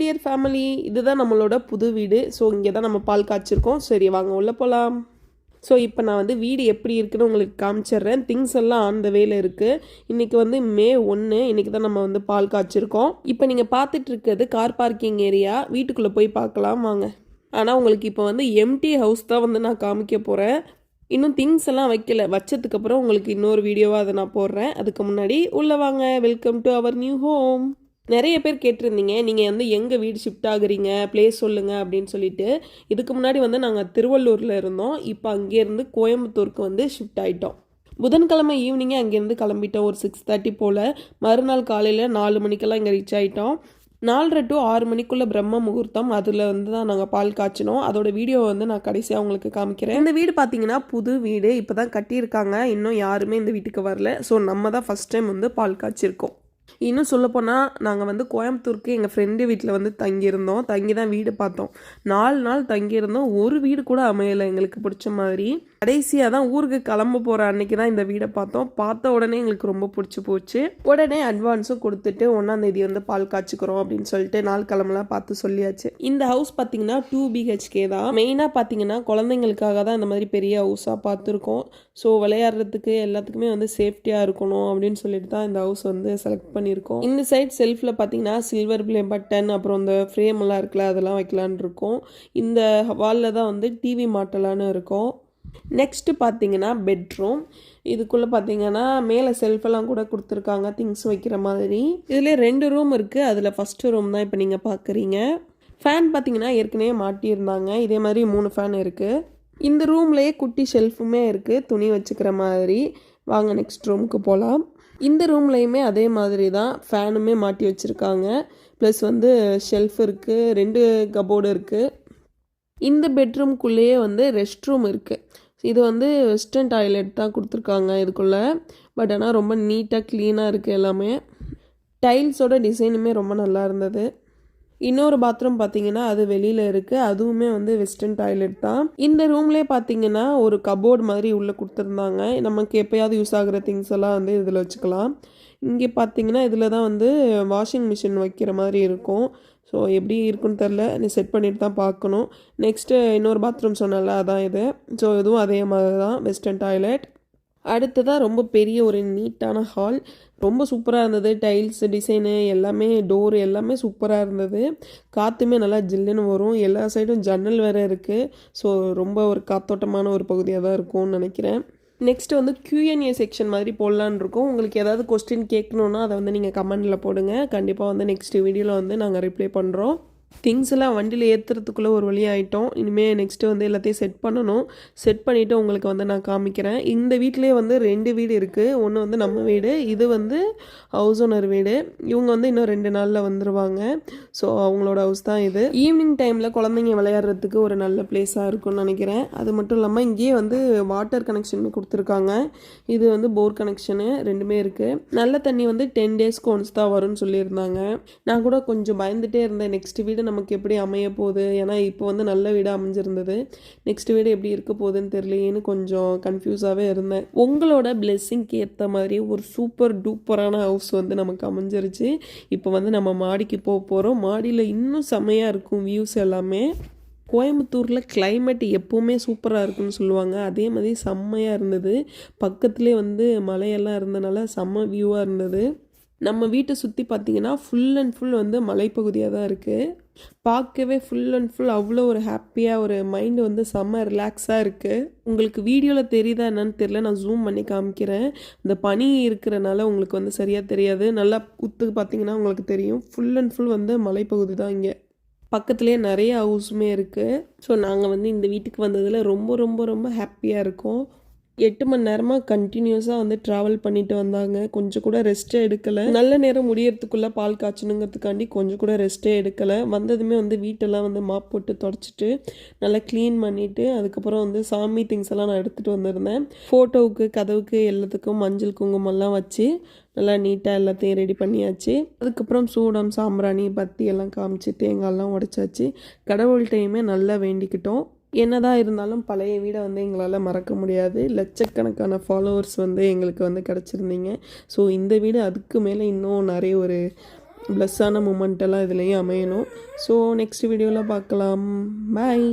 Dear family இதுதான் நம்மளோட புது வீடு. ஸோ இங்கே தான் நம்ம பால் காய்ச்சிருக்கோம். சரி வாங்க உள்ளே போகலாம் ஸோ இப்போ நான் வந்து வீடு எப்படி இருக்குன்னு உங்களுக்கு காமிச்சிடுறேன். திங்ஸ் எல்லாம் அந்த வேல இருக்குது இன்றைக்கி வந்து மே ஒன்று இன்றைக்கி தான் நம்ம வந்து பால் காய்ச்சிருக்கோம். இப்போ நீங்கள் பார்த்துட்டு இருக்கிறது கார் பார்க்கிங் ஏரியா வீட்டுக்குள்ளே போய் பார்க்கலாம் வாங்க. ஆனால் உங்களுக்கு இப்போ வந்து எம்டி ஹவுஸ் தான் வந்து நான் காமிக்க போகிறேன் இன்னும் திங்ஸ் எல்லாம் வைக்கல. வச்சதுக்கப்புறம் உங்களுக்கு இன்னொரு வீடியோவாக அதை நான் போடுறேன். அதுக்கு முன்னாடி உள்ளே வாங்க. Welcome to our new home நிறைய பேர் கேட்டிருந்தீங்க. நீங்கள் வந்து எங்கே வீடு ஷிஃப்ட் ஆகுறீங்க? ப்ளேஸ் சொல்லுங்கள் அப்படின்னு சொல்லிட்டு. இதுக்கு முன்னாடி வந்து நாங்கள் திருவள்ளூரில் இருந்தோம். இப்போ அங்கேருந்து கோயம்புத்தூருக்கு வந்து ஷிஃப்ட் ஆகிட்டோம் புதன்கிழமை ஈவினிங்கே அங்கேருந்து கிளம்பிட்டோம். ஒரு சிக்ஸ் தேர்ட்டி போல். மறுநாள் காலையில் நாலு மணிக்கெல்லாம் இங்கே ரீச் ஆகிட்டோம் நாலரை டு ஆறு மணிக்குள்ளே பிரம்ம முகூர்த்தம். அதில் வந்து தான் நாங்கள் பால் காய்ச்சினோம். அதோட வீடியோ வந்து நான் கடைசியாக உங்களுக்கு காமிக்கிறேன். இந்த வீடு பார்த்தீங்கன்னா புது வீடு. இப்போ தான் கட்டியிருக்காங்க. இன்னும் யாருமே இந்த வீட்டுக்கு வரல. ஸோ நம்ம தான் ஃபஸ்ட் டைம் வந்து பால் காய்ச்சிருக்கோம். இன்னும் சொல்லப்போனால் நாங்கள் வந்து கோயம்புத்தூருக்கு எங்கள் ஃப்ரெண்டு வீட்டில் வந்து தங்கியிருந்தோம். தங்கி தான் வீடு பார்த்தோம். நாலு நாள் தங்கியிருந்தோம். ஒரு வீடு கூட அமையலை. எங்களுக்கு பிடிச்ச மாதிரி. கடைசியாக தான் ஊருக்கு கிளம்ப போகிற அன்னைக்கு தான் இந்த வீடை பார்த்தோம். பார்த்த உடனே எங்களுக்கு ரொம்ப பிடிச்சி போச்சு. உடனே அட்வான்ஸும் கொடுத்துட்டு ஒன்றாந்தேதி வந்து பால் காய்ச்சிக்கிறோம் அப்படின்னு சொல்லிட்டு நாள் கிழமெலாம் பார்த்து சொல்லியாச்சு. இந்த ஹவுஸ் பார்த்தீங்கன்னா டூ பிஹெச்கே தான். மெயினாக பார்த்தீங்கன்னா குழந்தைங்களுக்காக தான் இந்த மாதிரி பெரிய ஹவுஸாக பார்த்துருக்கோம். ஸோ விளையாடுறதுக்கு எல்லாத்துக்குமே வந்து சேஃப்டியாக இருக்கணும் அப்படின்னு சொல்லிட்டு தான் இந்த ஹவுஸ் வந்து செலக்ட் பண்ணியிருக்கோம். இந்த சைட் செல்ஃபில் பார்த்தீங்கன்னா சில்வர் பிளே பட்டன் அப்புறம் இந்த ஃப்ரேம் எல்லாம் இருக்குல்ல அதெல்லாம் வைக்கலான் இருக்கோம். இந்த வாலில் தான் வந்து டிவி மாட்டலான்னு இருக்கும். நெக்ஸ்ட்டு பார்த்தீங்கன்னா பெட்ரூம் இதுக்குள்ளே பார்த்தீங்கன்னா மேலே செல்ஃபெல்லாம் கூட கொடுத்துருக்காங்க திங்ஸ் வைக்கிற மாதிரி. இதில் ரெண்டு ரூம் இருக்குது அதில் ஃபஸ்ட்டு ரூம் தான் இப்போ நீங்கள் பார்க்குறீங்க ஃபேன் பார்த்தீங்கன்னா ஏற்கனவே மாட்டியிருந்தாங்க. இதே மாதிரி மூணு ஃபேன் இருக்குது இந்த ரூம்லேயே குட்டி ஷெல்ஃபுமே இருக்குது துணி வச்சுக்கிற மாதிரி. வாங்க நெக்ஸ்ட் ரூமுக்கு போகலாம் இந்த ரூம்லேயுமே அதே மாதிரி தான். ஃபேனுமே மாட்டி வச்சுருக்காங்க. ப்ளஸ் வந்து ஷெல்ஃப் இருக்குது ரெண்டு கபோர்டு இருக்குது இந்த பெட்ரூம்குள்ளேயே வந்து ரெஸ்ட் ரூம் இருக்குது இது வந்து வெஸ்டர்ன் டாய்லெட் தான் கொடுத்துருக்காங்க இதுக்குள்ளே. பட் ஆனால் ரொம்ப நீட்டாக க்ளீனாக இருக்குது எல்லாமே. டைல்ஸோட டிசைனுமே ரொம்ப நல்லா இருந்தது. இன்னொரு பாத்ரூம் பார்த்தீங்கன்னா அது வெளியில் இருக்குது அதுவுமே வந்து வெஸ்டர்ன் டாய்லெட் தான். இந்த ரூம்லேயே பார்த்தீங்கன்னா ஒரு கபோர்டு மாதிரி உள்ளே கொடுத்துருந்தாங்க. நமக்கு எப்போயாவது யூஸ் ஆகுற திங்ஸ் எல்லாம் வந்து இதில் வச்சுக்கலாம். இங்கே பார்த்தீங்கன்னா இதில் தான் வந்து வாஷிங் மிஷின் வைக்கிற மாதிரி இருக்கும். ஸோ எப்படி இருக்குன்னு தெரில. நீ செட் பண்ணிட்டு தான் பார்க்கணும். நெக்ஸ்ட்டு இன்னொரு பாத்ரூம் சொன்னல அதான் இது. ஸோ இதுவும் அதே மாதிரி தான். வெஸ்டர்ன் டாய்லெட் அடுத்ததாக ரொம்ப பெரிய ஒரு நீட்டான ஹால் ரொம்ப சூப்பராக இருந்தது. டைல்ஸ் டிசைனு எல்லாமே டோர் எல்லாமே சூப்பராக இருந்தது. காற்றுமே நல்லா ஜில்லுன்னு வரும். எல்லா சைடும் ஜன்னல் வேறு இருக்குது ஸோ ரொம்ப ஒரு காத்தோட்டமான ஒரு பகுதியாக தான் இருக்கும்னு நினைக்கிறேன். நெக்ஸ்ட் வந்து கியூஎன்ஏ செக்ஷன் மாதிரி போடலான்னு இருக்கோம். உங்களுக்கு ஏதாவது கொஸ்டின் கேட்கணுன்னா அதை வந்து நீங்கள் கமெண்டில் போடுங்க. கண்டிப்பாக வந்து நெக்ஸ்ட் வீடியோவில் வந்து நாங்கள் ரிப்ளை பண்ணுறோம் திங்ஸ் எல்லாம் வண்டியில் ஏற்றுறதுக்குள்ளே ஒரு வழி ஆகிட்டோம் இனிமேல் நெக்ஸ்ட்டு வந்து எல்லாத்தையும் செட் பண்ணணும். செட் பண்ணிவிட்டு உங்களுக்கு வந்து நான் காமிக்கிறேன். இந்த வீட்டிலே வந்து ரெண்டு வீடு இருக்குது ஒன்று வந்து நம்ம வீடு இது வந்து ஹவுஸ் ஓனர் வீடு. இவங்க வந்து இன்னும் ரெண்டு நாளில் வந்துடுவாங்க ஸோ அவங்களோட ஹவுஸ் தான் இது. ஈவினிங் டைமில் குழந்தைங்க விளையாடுறதுக்கு ஒரு நல்ல பிளேஸாக இருக்கும்னு நினைக்கிறேன். அது மட்டும் இல்லாமல் இங்கேயே வந்து வாட்டர் கனெக்ஷன் கொடுத்துருக்காங்க. இது வந்து போர் கனெக்ஷனு ரெண்டுமே இருக்குது நல்ல தண்ணி வந்து டென் டேஸ்க்கு ஒன்ஸ் தான் வரும்னு சொல்லியிருந்தாங்க. நான் கூட கொஞ்சம் பயந்துகிட்டே இருந்தேன். நெக்ஸ்ட் வீடு நமக்கு எப்படி அமைய போகுது? ஏன்னா இப்போ வந்து நல்ல வீடாக அமைஞ்சிருந்தது. நெக்ஸ்ட் வீடு எப்படி இருக்க போகுதுன்னு தெரியலையேன்னு கொஞ்சம் கன்ஃபியூஸாகவே இருந்தேன். உங்களோட பிளெஸ்ஸிங்க்கு ஏற்ற மாதிரி ஒரு சூப்பர் டூப்பரான ஹவுஸ் வந்து நமக்கு அமைஞ்சிருச்சு. இப்போ வந்து நம்ம மாடிக்கு போக போகிறோம் மாடியில் இன்னும் செமையாக இருக்கும் வியூஸ் எல்லாமே. கோயம்புத்தூரில் கிளைமேட் எப்போவுமே சூப்பராக இருக்குன்னு சொல்லுவாங்க. அதே மாதிரி செம்மையாக இருந்தது. பக்கத்துலேயே வந்து மலையெல்லாம் இருந்தனால செம்ம வியூவாக இருந்தது. நம்ம வீட்டை சுற்றி பார்த்தீங்கன்னா ஃபுல் அண்ட் ஃபுல் வந்து மலைப்பகுதியாக தான் இருக்குது பார்க்கவே ஃபுல் அண்ட் ஃபுல் அவ்வளோ ஒரு ஹாப்பியாக ஒரு மைண்டு வந்து செம்ம ரிலாக்ஸாக இருக்குது உங்களுக்கு வீடியோவில் தெரியுதா என்னன்னு தெரியல நான் ஜூம் பண்ணி காமிக்கிறேன். இந்த பனி இருக்கிறனால உங்களுக்கு வந்து சரியாக தெரியாது. நல்லா குத்து பார்த்தீங்கன்னா உங்களுக்கு தெரியும். ஃபுல் அண்ட் ஃபுல் வந்து மலைப்பகுதி தான் இங்கே. பக்கத்துலேயே நிறைய ஹவுஸுமே இருக்குது ஸோ நாங்கள் வந்து இந்த வீட்டுக்கு வந்ததில் ரொம்ப ரொம்ப ரொம்ப ஹாப்பியாக இருக்கோம். எட்டு மணி நேரமாக கண்டினியூஸாக வந்து ட்ராவல் பண்ணிட்டு வந்தாங்க. கொஞ்சம் கூட ரெஸ்ட்டே எடுக்கலை. நல்ல நேரம் முடியறதுக்குள்ளே பால் காய்ச்சணுங்கிறதுக்காண்டி கொஞ்சம் கூட ரெஸ்ட்டே எடுக்கலை. வந்ததுமே வந்து வீட்டெல்லாம் வந்து மாப் போட்டு தொடச்சிட்டு நல்லா க்ளீன் பண்ணிவிட்டு அதுக்கப்புறம் வந்து சாமி திங்ஸ் எல்லாம் நான் எடுத்துகிட்டு வந்திருந்தேன். ஃபோட்டோவுக்கு கதவுக்கு எல்லாத்துக்கும் மஞ்சள் குங்குமம்லாம் வச்சு நல்லா நீட்டாக எல்லாத்தையும் ரெடி பண்ணியாச்சு. அதுக்கப்புறம் சூடம் சாம்பிராணி பத்தி எல்லாம் காமிச்சு தேங்காய்லாம் உடைச்சாச்சு. கடவுள்கிட்டையுமே நல்லா வேண்டிக்கிட்டோம். என்னதான் இருந்தாலும் பழைய வீடை வந்து எங்களால் மறக்க முடியாது. லட்சக்கணக்கான ஃபாலோவர்ஸ் வந்து எங்களுக்கு வந்து கிடச்சிருந்தீங்க. ஸோ இந்த வீடு அதுக்கு மேலே இன்னும் நிறைய ஒரு ப்ளஸ்ஸான மூமெண்ட் எல்லாம் இதுலேயும் அமையணும். ஸோ நெக்ஸ்ட் வீடியோவில் பார்க்கலாம். பாய்